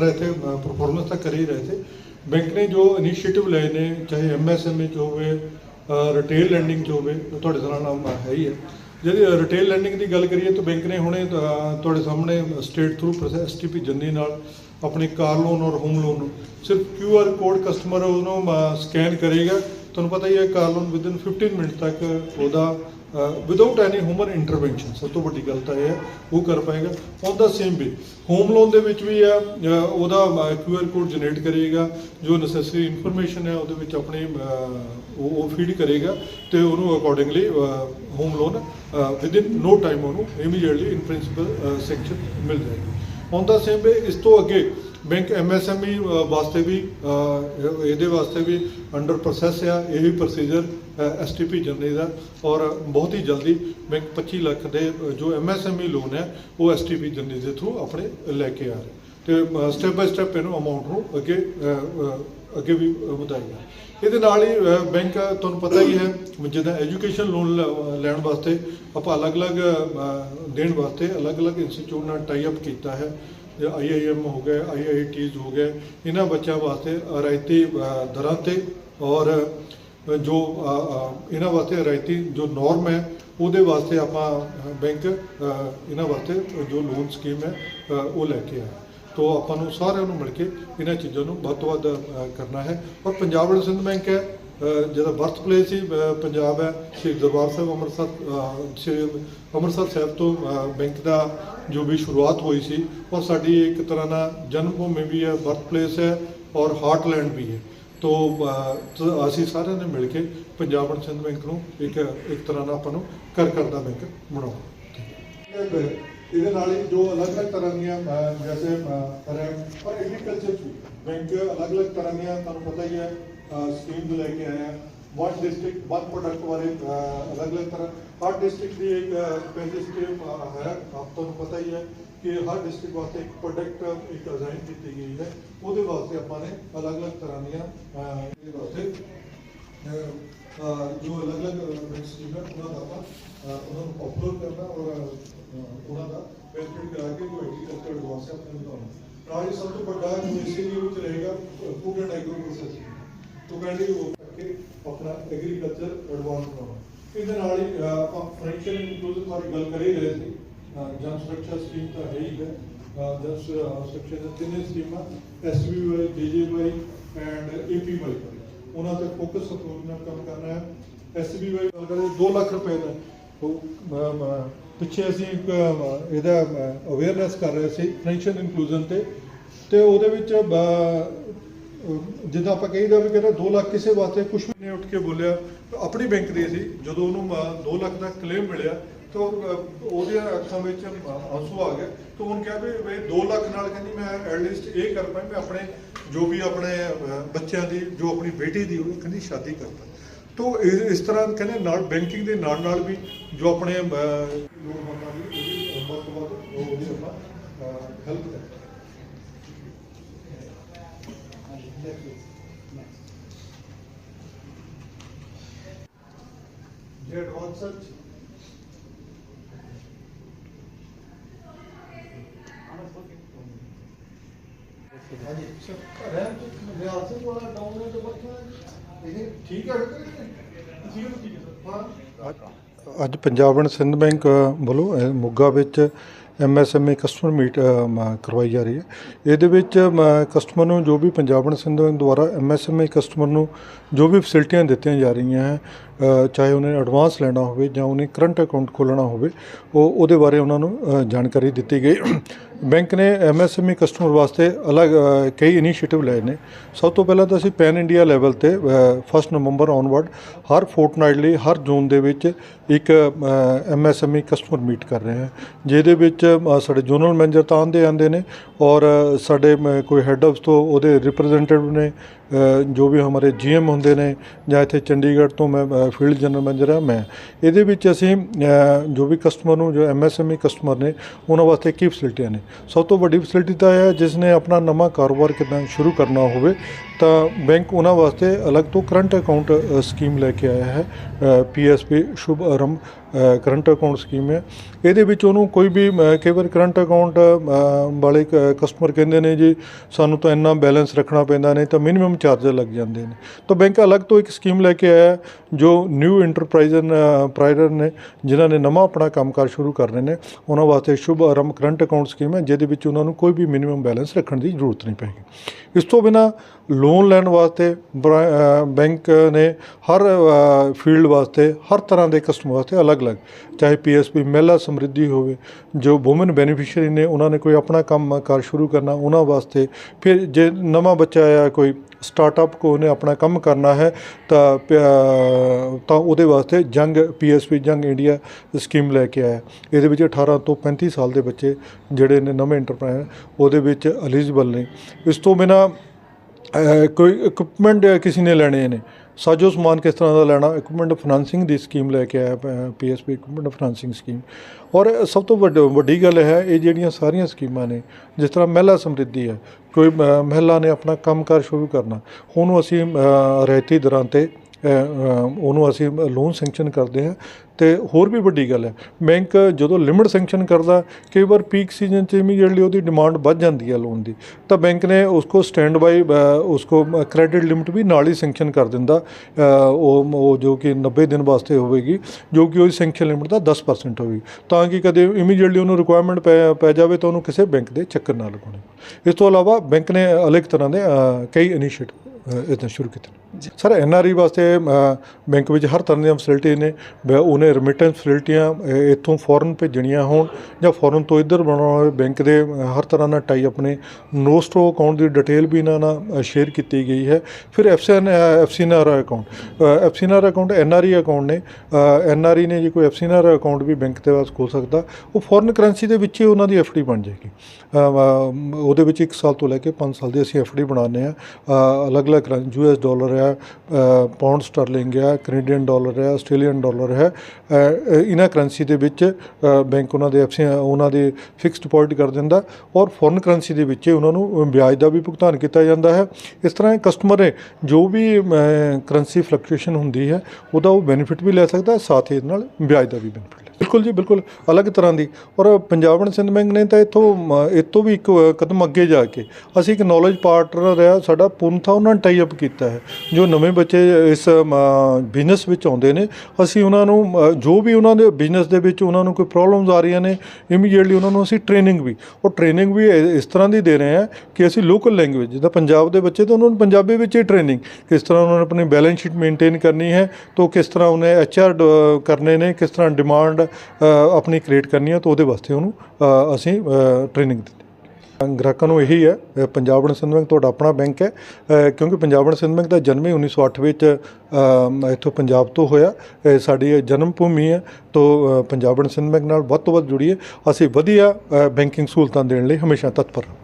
ਕਰ ਰਹੇ ਥੇ ਪਰਫਾਰਮੈਂਸ ਤਾਂ ਕਰ ਹੀ ਰਹੇ ਥੇ। ਬੈਂਕ ਨੇ ਜੋ ਇਨੀਸ਼ੀਏਟਿਵ ਲਏ ਨੇ, ਚਾਹੇ ਐਮਐਸਐਮਈ ਚ ਹੋਵੇ ਰਿਟੇਲ ਲੈਂਡਿੰਗ ਚ ਹੋਵੇ, ਉਹ ਤੁਹਾਡੇ ਸਾਰਾ ਨਾਮ ਹੈ ਹੀ ਹੈ। ਜਿਹੜੀ ਰਿਟੇਲ ਲੈਂਡਿੰਗ ਦੀ ਗੱਲ ਕਰੀਏ ਤਾਂ ਬੈਂਕ ਨੇ ਹੁਣੇ ਤੁਹਾਡੇ ਸਾਹਮਣੇ ਸਟੇਟ ਥਰੂ ਪ੍ਰੋਸੈਸ ਐਸਟੀਪੀ ਜੰਨੀ ਨਾਲ ਆਪਣੀ ਕਾਰ ਲੋਨ ਔਰ ਹੋਮ ਲੋਨ ਸਿਰਫ ਕਿਊ ਆਰ ਕੋਡ ਕਸਟਮਰ ਉਹਨੂੰ ਸਕੈਨ ਕਰੇਗਾ। ਤੁਹਾਨੂੰ ਪਤਾ ਹੀ ਹੈ, ਕਾਰ ਲੋਨ ਵਿਦਿਨ 15 ਮਿੰਟ ਤੱਕ ਉਹਦਾ ਵਿਦਆਊਟ ਐਨੀ ਹਿਊਮਨ ਇੰਟਰਵੈਂਸ਼ਨ ਸਭ ਤੋਂ ਵੱਡੀ ਗੱਲ ਤਾਂ ਇਹ ਹੈ, ਉਹ ਕਰ ਪਾਏਗਾ on the same way home loan ਦੇ ਵਿੱਚ ਵੀ ਆ ਉਹਦਾ ਕਿਊ ਆਰ ਕੋਡ ਜਨਰੇਟ ਕਰੇਗਾ, ਜੋ ਨੈਸੈਸਰੀ ਇਨਫੋਰਮੇਸ਼ਨ ਹੈ, ਉਹਦੇ ਵਿੱਚ ਆਪਣੀ ਉਹ ਫੀਡ ਕਰੇਗਾ ਤੇ ਉਹਨੂੰ accordingly home loan within no time ਉਹਨੂੰ ਇਮੀਡੀਏਟਲੀ ਇਨ ਪ੍ਰਿੰਸੀਪਲ ਸੈਂਕਸ਼ਨ ਮਿਲ ਜਾਏਗੀ। ਔਨ ਦਾ ਸੇਮ ਵੇ ਇਸ ਤੋਂ ਅੱਗੇ ਬੈਂਕ ਐਮਐਸਐਮਈ ਵਾਸਤੇ ਵੀ ਇਹਦੇ ਵਾਸਤੇ ਵੀ ਅੰਡਰ ਪ੍ਰੋਸੈਸ ਆ, ਇਹ ਵੀ ਪ੍ਰੋਸੀਜਰ ਐਸਟੀਪੀ ਜਨਰੇਟ ਦਾ ਔਰ ਬਹੁਤ ਹੀ ਜਲਦੀ ਬੈਂਕ 25 ਲੱਖ ਦੇ ਅ, ਜੋ ਐਮਐਸਐਮਈ ਲੋਨ ਹੈ ਉਹ ਐਸਟੀਪੀ ਜਨਰੇਟ ਦੇ ਥਰੂ ਆਪਣੇ ਲੈ ਕੇ ਆ ਰਹੇ। ਤੇ ਸਟੈਪ ਬਾਈ ਸਟੈਪ ਇਹਨੂੰ ਅਮਾਉਂਟ ਨੂੰ ਅੱਗੇ ਅੱਗੇ ਵੀ ਵਧਾਏਗਾ ਇਹਦੇ ਨਾਲ ਹੀ ਬੈਂਕ ਤੁਹਾਨੂੰ ਪਤਾ ਹੀ ਹੈ ਜਿੱਦਾਂ ਐਜੂਕੇਸ਼ਨ ਲੋਨ ਲੈਣ ਵਾਸਤੇ ਆਪਾਂ ਅਲੱਗ-ਅਲੱਗ ਦੇਣ ਵਾਸਤੇ ਅਲੱਗ-ਅਲੱਗ ਇੰਸਟੀਚਿਊਟ ਨਾਲ ਟਾਈ ਅਪ ਕੀਤਾ ਹੈ। ਆਈਆਈਐਮ ਹੋ ਗਏ ਆਈਆਈਟੀਜ਼ ਹੋ ਗਏ ਇਹਨਾਂ ਬੱਚਿਆਂ ਵਾਸਤੇ ਰਾਇਤੀ ਦਰਾਂ ਤੇ ਔਰ ਜੋ ਇਹਨਾਂ ਵਾਸਤੇ ਰਾਇਤੀ ਜੋ ਨਾਰਮ ਹੈ, ਉਹਦੇ ਵਾਸਤੇ ਆਪਾਂ ਬੈਂਕ ਇਹਨਾਂ ਵਾਸਤੇ ਜੋ ਲੋਨ ਸਕੀਮ ਹੈ ਉਹ ਲੈ ਕੇ ਆਇਆ ਤੋ ਆਪਾਂ ਨੂੰ ਸਾਰਿਆਂ ਨੂੰ ਮਿਲ ਕੇ ਇਹਨਾਂ ਚੀਜ਼ਾਂ ਨੂੰ ਵੱਧ ਤੋਂ ਵੱਧ ਕਰਨਾ ਹੈ। ਔਰ ਪੰਜਾਬ ਐਂਡ ਸਿੰਧ ਬੈਂਕ ਹੈ ਜਿਹਦਾ ਬਰਥ ਪਲੇਸ ਹੀ ਪੰਜਾਬ ਹੈ, ਸ਼੍ਰੀ ਦਰਬਾਰ ਸਾਹਿਬ ਅੰਮ੍ਰਿਤਸਰ ਸ਼੍ਰੀ ਅੰਮ੍ਰਿਤਸਰ ਸਾਹਿਬ ਤੋਂ ਬੈਂਕ ਦਾ ਜੋ ਵੀ ਸ਼ੁਰੂਆਤ ਹੋਈ ਸੀ, ਔਰ ਸਾਡੀ ਇੱਕ ਤਰ੍ਹਾਂ ਨਾਲ ਜਨਮ ਭੂਮੀ ਵੀ ਹੈ ਬਰਥ ਪਲੇਸ ਹੈ, ਔਰ ਹਾਰਟਲੈਂਡ ਵੀ ਹੈ। ਤੋ ਅਸੀਂ ਸਾਰਿਆਂ ਨੇ ਮਿਲ ਕੇ ਪੰਜਾਬ ਐਂਡ ਸਿੰਧ ਬੈਂਕ ਨੂੰ ਇੱਕ ਇੱਕ ਤਰ੍ਹਾਂ ਨਾਲ ਆਪਾਂ ਨੂੰ ਕਰ ਕਰਦਾ ਬੈਂਕ ਬਣਾਉਣਾ। ਇਹਦੇ ਨਾਲ ਹੀ ਜੋ ਅਲੱਗ-ਅਲੱਗ ਤਰ੍ਹਾਂ ਦੀਆਂ ਅ, ਜੈਸੇ ਅ, ਔਰ ਐਗਰੀਕਲਚਰ ਚ ਬੈਂਕ ਅਲੱਗ-ਅਲੱਗ ਤਰ੍ਹਾਂ ਦੀਆਂ ਤੁਹਾਨੂੰ ਪਤਾ ਹੀ ਹੈ ਸਕੀਮ ਲੈ ਕੇ ਆਇਆ ਵਨ ਡਿਸਟ੍ਰਿਕਟ ਵਨ ਪ੍ਰੋਡਕਟ ਬਾਰੇ ਅਲੱਗ-ਅਲੱਗ ਤਰ੍ਹਾਂ। ਹਰ ਡਿਸਟ੍ਰਿਕਟ ਦੀ ਇੱਕ ਪਹਿਲੀ ਸਕੀਮ ਹੈ ਆਪ ਤੁਹਾਨੂੰ ਪਤਾ ਹੀ ਹੈ। ਕਿ ਹਰ ਡਿਸਟ੍ਰਿਕਟ ਵਾਸਤੇ ਇੱਕ ਪ੍ਰੋਡਕਟ ਇੱਕ ਅਸਾਈਨ ਕੀਤੀ ਗਈ ਹੈ। ਉਹਦੇ ਵਾਸਤੇ ਆਪਾਂ ਨੇ ਅਲੱਗ-ਅਲੱਗ ਤਰ੍ਹਾਂ ਦੀਆਂ ਇਹਦੇ ਵਾਸਤੇ ਜੋ ਅਲੱਗ-ਅਲੱਗ ਬੈਂਕ ਸਕੀਮ ਹੈ ਉਹਨਾਂ ਦਾ ਆਪਾਂ ਉਹਨਾਂ ਨੂੰ ਪਪੂਲਰ ਕਰਨਾ ਔਰ ਉਹਨਾਂ ਦਾ ਬੈਨੀਫਿਟ ਕਰਾ ਕੇ ਜੋ ਐਗਰੀਕਲਚਰ ਐਡਵਾਂਸ ਹੈ ਆਪਣੇ ਨੂੰ ਨਾਲ ਹੀ ਸਭ ਤੋਂ ਵੱਡਾ ਜੋ ਇਸੇ ਦੇ ਵਿੱਚ ਰਹੇਗਾ ਫੂਡ ਐਂਡ ਐਗਰੋ ਪ੍ਰੋਸੈਸਿੰਗ ਤੋਂ ਕਹਿੰਦੇ ਉਹ ਕਰਕੇ ਆਪਣਾ ਐਗਰੀਕਲਚਰ ਐਡਵਾਂਸ ਬਣਾਉਣਾ। ਇਹਦੇ ਨਾਲ ਹੀ ਆਪਾਂ ਫਾਈਨੈਂਸ਼ੀਅਲ ਇਨਕਲੂਜਨ ਬਾਰੇ ਗੱਲ ਕਰ ਹੀ ਰਹੇ ਸੀ। ਜਨ ਸੁਰੱਖਿਆ ਸਕੀਮ ਤਾਂ ਹੈ ਹੀ ਹੈ ਅਹ, ਜਨ ਸੁਰ- ਸੁਰੱਖਿਆ ਦੇ ਤਿੰਨੇ ਸਕੀਮਾਂ ਐਸਬੀਵਾਈ ਜੀਜੇਵਾਈ ਐਂਡ ਏਪੀਵਾਈ ਉਹਨਾਂ ਤੇ ਫੋਕਸ ਅਪਰੋਚ ਨਾਲ ਕੰਮ ਕਰਨਾ ਹੈ ਐਸਬੀਵਾਈ ਗੱਲ ਕਰੇ 2 ਲੱਖ ਰੁਪਏ ਦਾ ਪਿੱਛੇ ਅਸੀਂ ਇਹਦਾ ਅਵੇਅਰਨੈਸ ਕਰ ਰਹੇ ਸੀ ਫਾਈਨੈਂਸ਼ੀਅਲ ਇਨਕਲੂਜਨ ਤੇ ਤੇ ਉਹਦੇ ਵਿੱਚ ਜਿੱਦਾਂ ਆਪਾਂ ਕਹੀਦਾ ਵੀ ਕਹਿੰਦਾ 2 ਲੱਖ ਕਿਸੇ ਵਾਸਤੇ ਕੁਝ ਵੀ ਨਹੀਂ ਉੱਠ ਕੇ ਬੋਲਿਆ ਆਪਣੀ ਬੈਂਕ ਦੀ ਸੀ ਜਦੋਂ ਉਹਨੂੰ 2 ਲੱਖ ਦਾ ਕਲੇਮ ਮਿਲਿਆ ਤਾਂ ਉਹ- ਉਹਦੀਆਂ ਅੱਖਾਂ ਵਿੱਚ ਆਂਸੂ ਆ ਗਏ ਤਾਂ ਉਹਨੇ ਕਿਹਾ ਵੀ ਵੀ 2 ਲੱਖ ਨਾਲ ਕਹਿੰਦੀ ਮੈਂ ਐਟਲੀਸਟ ਇਹ ਕਰ ਪਾਈ ਮੈਂ ਆਪਣੇ ਜੋ ਵੀ ਆਪਣੇ ਬੱਚਿਆਂ ਦੀ ਜੋ ਆਪਣੀ ਬੇਟੀ ਦੀ ਉਹ ਕਹਿੰਦੀ ਸ਼ਾਦੀ ਕਰਦਾ ਤੋ ਇਸ ਇਸ ਤਰ੍ਹਾਂ ਕਹਿੰਦੇ ਨਾਲ ਬੈਂਕਿੰਗ ਦੇ ਨਾਲ ਨਾਲ ਵੀ ਜੋ ਆਪਣੇ ਲੋਕ ਬੰਦਾ ਵੀ ਉਹਦੀ ਵੱਧ ਤੋਂ ਉਹ ਉਹਦੀ ਆਪਾਂ ਹੈਲਪ ਕਰਦੇ ਜੇ ਐਡਵਾਂਸ ਹਾਂਜੀ। ਸਰ ਰੈਂਪ ਰਿਆਲ ਸੇ ਥੋੜਾ ਡਾਊਨ ਹੈ ਜੋ ਬੱਚਾ ਇਹ ਠੀਕ ਹੈ ਠੀਕ ਹੈ ਠੀਕ ਹੈ ਹਾਂ ਅੱਜ ਪੰਜਾਬ ਐਂਡ ਸਿੰਧ ਬੈਂਕ ਵੱਲੋਂ ਅ, ਮੋਗਾ ਵਿੱਚ ਐਮਐਸਐਮਈ ਕਸਟਮਰ ਮੀਟ ਕਰਵਾਈ ਜਾ ਰਹੀ ਹੈ। ਇਹਦੇ ਵਿੱਚ ਕਸਟਮਰ ਨੂੰ ਜੋ ਵੀ ਪੰਜਾਬ ਐਂਡ ਸਿੰਧ ਬੈਂਕ ਦੁਆਰਾ ਐਮਐਸਐਮਈ ਕਸਟਮਰ ਨੂੰ ਜੋ ਵੀ ਫੈਸਿਲਿਟੀਆਂ ਦਿੱਤੀਆਂ ਜਾ ਰਹੀਆਂ ਹੈ ਚਾਹੇ ਉਹਨੇ ਐਡਵਾਂਸ ਲੈਣਾ ਹੋਵੇ ਜਾਂ ਉਹਨੇ ਕਰੰਟ ਅਕਾਊਂਟ ਖੋਲਣਾ ਹੋਵੇ ਉਹ ਉਹਦੇ ਬਾਰੇ ਉਹਨਾਂ ਨੂੰ ਜਾਣਕਾਰੀ ਦਿੱਤੀ ਗਈ। ਬੈਂਕ ਨੇ ਐਮਐਸਐਮਈ ਕਸਟਮਰ ਵਾਸਤੇ ਅਲੱਗ ਅ, ਕਈ ਇਨੀਸ਼ੀਏਟਿਵ ਲਏ ਨੇ। ਸਭ ਤੋਂ ਪਹਿਲਾਂ ਤਾਂ ਅਸੀਂ ਪੈਨ ਇੰਡੀਆ ਲੈਵਲ ਤੇ 1 ਨਵੰਬਰ ਔਨਵਰਡ ਹਰ ਫੋਰਟਨਾਈਟਲੀ ਹਰ ਜ਼ੋਨ ਦੇ ਵਿੱਚ ਇੱਕ ਐਮਐਸਐਮਈ ਕਸਟਮਰ ਮੀਟ ਕਰ ਰਹੇ ਹਾਂ। ਜਿਹਦੇ ਵਿੱਚ ਅ, ਸਾਡੇ ਜ਼ੋਨਲ ਮੈਨੇਜਰ ਤਾਂ ਆਉਂਦੇ ਆਉਂਦੇ ਨੇ ਔਰ ਅ, ਸਾਡੇ ਮ, ਕੋਈ ਹੈੱਡ ਆਫਿਸ ਤੋਂ ਉਹਦੇ ਰਿਪਰੈਜ਼ੈਂਟੇਟਿਵ ਨੇ ਅ, ਜੋ ਵੀ ਹਮਾਰੇ ਜੀਐਮ ਹੁੰਦੇ ਨੇ ਜਾਂ ਇੱਥੇ ਚੰਡੀਗੜ੍ਹ ਤੋਂ ਮੈਂ ਫੀਲਡ ਜਨਰਲ ਮੈਨੇਜਰ ਹਾਂ ਮੈਂ। ਇਹਦੇ ਵਿੱਚ ਅਸੀਂ ਅ, ਜੋ ਵੀ ਕਸਟਮਰ ਨੂੰ ਜੋ ਐਮਐਸਐਮਈ ਕਸਟਮਰ ਨੇ ਉਹਨਾਂ ਵਾਸਤੇ ਕੀ ਫੈਸਿਲਿਟੀਆਂ ਨੇ। ਸਭ ਤੋਂ ਵੱਡੀ ਫੈਸਿਲਿਟੀ ਤਾਂ ਇਹ ਹੈ, ਜਿਸ ਨੇ ਆਪਣਾ ਨਵਾਂ ਕਾਰੋਬਾਰ ਕਿੱਦਾਂ ਸ਼ੁਰੂ ਕਰਨਾ ਹੋਵੇ, ਤਾਂ ਬੈਂਕ ਉਹਨਾਂ ਵਾਸਤੇ ਅਲੱਗ ਤੋਂ ਕਰੰਟ ਅਕਾਊਂਟ ਸਕੀਮ ਲੈ ਕੇ ਆਇਆ ਹੈ ਪੀਐਸਪੀ ਸ਼ੁਭ ਆਰੰਭ ਕਰੰਟ ਅਕਾਊਂਟ ਸਕੀਮ ਹੈ। ਇਹਦੇ ਵਿੱਚ ਉਹਨੂੰ ਕੋਈ ਵੀ ਕਈ ਵਾਰ ਕਰੰਟ ਅਕਾਊਂਟ ਵਾਲੇ ਕਸਟਮਰ ਕਹਿੰਦੇ ਨੇ ਜੀ, ਸਾਨੂੰ ਤਾਂ ਇੰਨਾ ਬੈਲੈਂਸ ਰੱਖਣਾ ਪੈਂਦਾ, ਨਹੀਂ ਤਾਂ ਮਿਨੀਮਮ ਚਾਰਜ ਲੱਗ ਜਾਂਦੇ ਨੇ। ਤਾਂ ਬੈਂਕ ਅਲੱਗ ਤੋਂ ਇੱਕ ਸਕੀਮ ਲੈ ਕੇ ਆਇਆ ਜੋ ਨਿਊ ਇੰਟਰਪ੍ਰਾਈਜ਼ਨ ਪ੍ਰਾਈਡਰ ਨੇ, ਜਿਨ੍ਹਾਂ ਨੇ ਨਵਾਂ ਆਪਣਾ ਕੰਮਕਾਰ ਸ਼ੁਰੂ ਕਰਨੇ ਨੇ, ਉਹਨਾਂ ਵਾਸਤੇ ਸ਼ੁਭ ਆਰੰਭ ਕਰੰਟ ਅਕਾਊਂਟ ਸਕੀਮ ਹੈ, ਜਿਹਦੇ ਵਿੱਚ ਉਹਨਾਂ ਨੂੰ ਕੋਈ ਵੀ ਮਿਨੀਮਮ ਬੈਲੈਂਸ ਰੱਖਣ ਦੀ ਜ਼ਰੂਰਤ ਨਹੀਂ ਪਏਗੀ ਇਸ ਤੋਂ ਬਿਨਾ ਲੋਨ ਲੈਣ ਵਾਸਤੇ ਬਰਾ- ਬੈਂਕ ਨੇ ਹਰ ਫੀਲਡ ਵਾਸਤੇ ਹਰ ਤਰ੍ਹਾਂ ਦੇ ਕਸਟਮਰ ਵਾਸਤੇ ਅਲੱਗ ਅਲੱਗ-ਅਲੱਗ, ਚਾਹੇ ਪੀਐਸਪੀ ਮਹਿਲਾ ਸਮਰਿੱਧੀ ਹੋਵੇ, ਜੋ ਔਮਨ ਬੈਨੀਫੀਸ਼ੀਅਰੀ ਨੇ, ਉਹਨਾਂ ਨੇ ਕੋਈ ਆਪਣਾ ਕੰਮ ਕਾਰ ਸ਼ੁਰੂ ਕਰਨਾ, ਉਹਨਾਂ ਵਾਸਤੇ ਫਿਰ ਜੇ ਨਵਾਂ ਬੱਚਾ ਆਇਆ, ਕੋਈ ਸਟਾਰਟਅਪ ਕੋ ਨੇ ਆਪਣਾ ਕੰਮ ਕਰਨਾ ਹੈ, ਤਾਂ ਪ- ਤਾਂ ਉਹਦੇ ਵਾਸਤੇ ਜੰਗ ਪੀਐਸਪੀ ਜੰਗ ਇੰਡੀਆ ਸਕੀਮ ਲੈ ਕੇ ਆਇਆ। ਇਹਦੇ ਵਿੱਚ 18 ਤੋਂ 35 ਸਾਲ ਦੇ ਬੱਚੇ ਜਿਹੜੇ ਨੇ, ਨਵੇਂ ਇੰਟਰਪ੍ਰਾਈਜ਼ਰ ਉਹਦੇ ਵਿੱਚ ਐਲੀਜੀਬਲ ਨੇ। ਇਸ ਤੋਂ ਬਿਨਾ ਕੋਈ ਇਕਵਿਪਮੈਂਟ ਕਿਸੇ ਨੇ ਲੈਣੇ ਨੇ। ਸਾਜੋ ਸਮਾਨ ਕਿਸ ਤਰ੍ਹਾਂ ਦਾ ਲੈਣਾ? ਇਕਵਿਪਮੈਂਟ ਫਾਈਨਾਂਸਿੰਗ ਦੀ ਸਕੀਮ ਲੈ ਕੇ ਆਇਆ ਪੀਐਸਪੀ ਇਕਵਿਪਮੈਂਟ ਫਾਈਨਾਂਸਿੰਗ ਸਕੀਮ ਔਰ ਸਭ ਤੋਂ ਵੱਡ ਵੱਡੀ ਗੱਲ ਹੈ ਇਹ ਜਿਹੜੀਆਂ ਸਾਰੀਆਂ ਸਕੀਮਾਂ ਨੇ ਜਿਸ ਤਰ੍ਹਾਂ ਮਹਿਲਾ ਸਮਰਿੱਧੀ ਹੈ ਕੋਈ ਮਹਿਲਾ ਨੇ ਆਪਣਾ ਕੰਮਕਾਰ ਸ਼ੁਰੂ ਕਰਨਾ ਉਹਨੂੰ ਅਸੀਂ ਅਹ, ਰਿਆਇਤੀ ਦਰਾਂ ਤੇ ਉਹਨੂੰ ਅਸੀਂ ਲੋਨ ਸੈਂਕਸ਼ਨ ਕਰਦੇ ਹਾਂ ਤੇ ਹੋਰ ਵੀ ਵੱਡੀ ਗੱਲ ਹੈ ਬੈਂਕ ਜਦੋਂ ਲਿਮਿਟ ਸੈਂਕਸ਼ਨ ਕਰਦਾ, ਕਈ ਵਾਰ ਪੀਕ ਸੀਜ਼ਨ 'ਚ ਇਮੀਡੀਏਟਲੀ ਉਹਦੀ ਡਿਮਾਂਡ ਵੱਧ ਜਾਂਦੀ ਹੈ ਲੋਨ ਦੀ, ਤਾਂ ਬੈਂਕ ਨੇ ਉਸਕੋ ਸਟੈਂਡ ਬਾਈ ਉਸਕੋ ਕ੍ਰੈਡਿਟ ਲਿਮਿਟ ਵੀ ਨਾਲ ਹੀ ਸੈਂਕਸ਼ਨ ਕਰ ਦਿੰਦਾ ਉਹ ਉਹ ਜੋ ਕਿ 90 ਦਿਨ ਵਾਸਤੇ ਹੋਵੇਗੀ, ਜੋ ਕਿ ਉਹਦੀ ਸੈਂਕਸ਼ਨ ਲਿਮਿਟ ਦਾ 10% ਹੋਵੇਗੀ, ਤਾਂ ਕਿ ਕਦੇ ਇਮੀਡੀਏਟਲੀ ਉਹਨੂੰ ਰਿਕੁਆਇਰਮੈਂਟ ਪੈ ਪੈ ਜਾਵੇ ਤਾਂ ਉਹਨੂੰ ਕਿਸੇ ਬੈਂਕ ਦੇ ਚੱਕਰ ਨਾ ਲਗਾਉਣੇ ਇਸ ਤੋਂ ਇਲਾਵਾ ਬੈਂਕ ਨੇ ਅਲੱਗ ਤਰ੍ਹਾਂ ਦੇ ਕਈ ਇਨੀਸ਼ੀਏਟਿਵ ਇਦਾਂ ਸ਼ੁਰੂ ਕੀਤੇ। ਨੇ ਸਰ ਐਨਆਰਈ ਵਾਸਤੇ ਬੈਂਕ ਵਿੱਚ ਹਰ ਤਰ੍ਹਾਂ ਦੀਆਂ ਫੈਸਿਲਿਟੀ ਨੇ। ਉਹਨੇ ਰੈਮਿਟੈਂਸ ਫੈਸਿਲਿਟੀਆਂ ਇੱਥੋਂ ਫੋਰਨ ਭੇਜਣੀਆਂ ਹੋਣ ਜਾਂ ਫੋਰਨ ਤੋਂ ਇੱਧਰ ਬਣਾਉਣਾ ਹੋਵੇ ਬੈਂਕ ਦੇ ਹਰ ਤਰ੍ਹਾਂ ਨਾਲ ਟਾਈ ਆਪਣੇ ਨੋਸਟੋ ਅਕਾਊਂਟ ਦੀ ਡਿਟੇਲ ਵੀ ਇਹਨਾਂ ਨਾਲ ਸ਼ੇਅਰ ਕੀਤੀ ਗਈ ਹੈ। ਫਿਰ FCN FCNR account FCNR account NRE account ਨੇ। ਐਨਆਰਈ ਨੇ ਜੇ ਕੋਈ ਐਫਸੀਐਨਆਰ ਅਕਾਊਂਟ ਵੀ ਬੈਂਕ ਦੇ ਵਾਸਤੇ ਖੋਲ ਸਕਦਾ, ਉਹ ਫੋਰਨ ਕਰੰਸੀ ਦੇ ਵਿੱਚ ਹੀ ਉਹਨਾਂ ਦੀ ਐਫਡੀ ਬਣ ਜਾਏਗੀ। ਉਹਦੇ ਵਿੱਚ 1 ਸਾਲ ਤੋਂ ਲੈ ਕੇ 5 ਸਾਲ ਦੀ ਅਸੀਂ ਐਫਡੀ ਬਣਾਉਂਦੇ ਆ ਅਲੱਗ-ਅਲੱਗ ਯੂਐਸ ਡਾਲਰ ਹੈ ਪਾਉਂਡ ਸਟਰਲਿੰਗ ਹੈ ਕੈਨੇਡੀਅਨ ਡਾਲਰ ਹੈ ਆਸਟ੍ਰੇਲੀਅਨ ਡਾਲਰ ਹੈ। ਇਹਨਾਂ ਕਰੰਸੀ ਦੇ ਵਿੱਚ ਬੈਂਕ ਉਹਨਾਂ ਦੇ ਐਫਸੀ ਉਹਨਾਂ ਦੇ ਫਿਕਸ ਡਿਪੋਜ਼ਿਟ ਕਰ ਦਿੰਦਾ ਔਰ ਫੋਰਨ ਕਰੰਸੀ ਦੇ ਵਿੱਚ ਉਹਨਾਂ ਨੂੰ ਵਿਆਜ ਦਾ ਵੀ ਭੁਗਤਾਨ ਕੀਤਾ ਜਾਂਦਾ ਹੈ। ਇਸ ਤਰ੍ਹਾਂ ਕਸਟਮਰ ਨੇ ਜੋ ਵੀ ਕਰੰਸੀ ਫਲਕਚੁਏਸ਼ਨ ਹੁੰਦੀ ਹੈ ਉਹਦਾ ਉਹ ਬੈਨੀਫਿਟ ਵੀ ਲੈ ਸਕਦਾ ਹੈ ਸਾਥ ਹੀ ਇਹਦੇ ਨਾਲ ਵਿਆਜ ਦਾ ਵੀ ਬੈਨੀਫਿਟ ਬਿਲਕੁਲ ਜੀ ਬਿਲਕੁਲ ਅਲੱਗ ਤਰ੍ਹਾਂ ਦੀ। ਔਰ ਪੰਜਾਬ ਐਂਡ ਸਿੰਧ ਬੈਂਕ ਨੇ ਤਾਂ ਇੱਥੋਂ ਮ, ਵੀ ਇੱਕ ਕਦਮ ਅੱਗੇ ਜਾ ਕੇ ਅਸੀਂ ਇੱਕ ਨੌਲੇਜ ਪਾਰਟਨਰ ਰਿਹਾ ਸਾਡਾ ਪੂਨਥਾ ਉਹਨਾਂ ਟਾਈ ਅਪ ਕੀਤਾ ਹੈ। ਜੋ ਨਵੇਂ ਬੱਚੇ ਇਸ ਬਿਜ਼ਨਸ ਵਿੱਚ ਆਉਂਦੇ ਨੇ, ਅਸੀਂ ਉਹਨਾਂ ਨੂੰ ਜੋ ਵੀ ਉਹਨਾਂ ਦੇ ਬਿਜ਼ਨਸ ਦੇ ਵਿੱਚ ਉਹਨਾਂ ਨੂੰ ਕੋਈ ਪ੍ਰੋਬਲਮਸ ਆ ਰਹੀਆਂ ਨੇ ਇਮੀਡੀਏਟਲੀ ਉਹਨਾਂ ਨੂੰ ਅਸੀਂ ਟ੍ਰੇਨਿੰਗ ਵੀ, ਉਹ ਟ੍ਰੇਨਿੰਗ ਵੀ ਇਸ ਤਰ੍ਹਾਂ ਦੀ ਦੇ ਰਹੇ ਹਾਂ ਕਿ ਅਸੀਂ ਲੋਕਲ ਲੈਂਗੁਏਜ ਜਿੱਦਾਂ ਪੰਜਾਬ ਦੇ ਬੱਚੇ ਤਾਂ ਉਹਨਾਂ ਨੂੰ ਪੰਜਾਬੀ ਵਿੱਚ ਹੀ ਟ੍ਰੇਨਿੰਗ ਕਿਸ ਤਰ੍ਹਾਂ ਉਹਨਾਂ ਨੇ ਆਪਣੀ ਬੈਲੈਂਸ ਸ਼ੀਟ ਮੇਨਟੇਨ ਕਰਨੀ ਹੈ, ਤਾਂ ਕਿਸ ਤਰ੍ਹਾਂ ਉਹਨੇ ਐਚਆਰ ਕਰਨੇ ਨੇ, ਕਿਸ ਤਰ੍ਹਾਂ ਡਿਮਾਂਡ ਆਪਣੀ ਕ੍ਰੀਏਟ ਕਰਨੀ ਹੈ, ਤਾਂ ਉਹਦੇ ਵਾਸਤੇ ਉਹਨੂੰ ਅਸੀਂ ਟ੍ਰੇਨਿੰਗ ਦਿੱਤੀ। ਗ੍ਰਾਹਕਾਂ ਨੂੰ ਇਹੀ ਹੈ ਪੰਜਾਬਣ ਪੰਜਾਬ ਸਿੰਧ ਬੈਂਕ ਤੁਹਾਡਾ ਆਪਣਾ ਬੈਂਕ ਹੈ ਕਿਉਂਕਿ ਪੰਜਾਬਣ ਐਂਡ ਸਿੰਧ ਬੈਂਕ ਦਾ ਜਨਮ ਹੀ 1908 ਵਿੱਚ ਇੱਥੋਂ ਪੰਜਾਬ ਤੋਂ ਹੋਇਆ। ਸਾਡੀ ਜਨਮ ਭੂਮੀ ਹੈ, ਤੋਂ ਪੰਜਾਬਣ ਪੰਜਾਬ ਸਿੰਧ ਬੈਂਕ ਨਾਲ ਵੱਧ ਤੋਂ ਵੱਧ ਜੁੜੀਏ ਅਸੀਂ ਵਧੀਆ ਬੈਂਕਿੰਗ ਸਹੂਲਤਾਂ ਦੇਣ ਲਈ ਹਮੇਸ਼ਾ ਤਤਪਰ ਹਾਂ।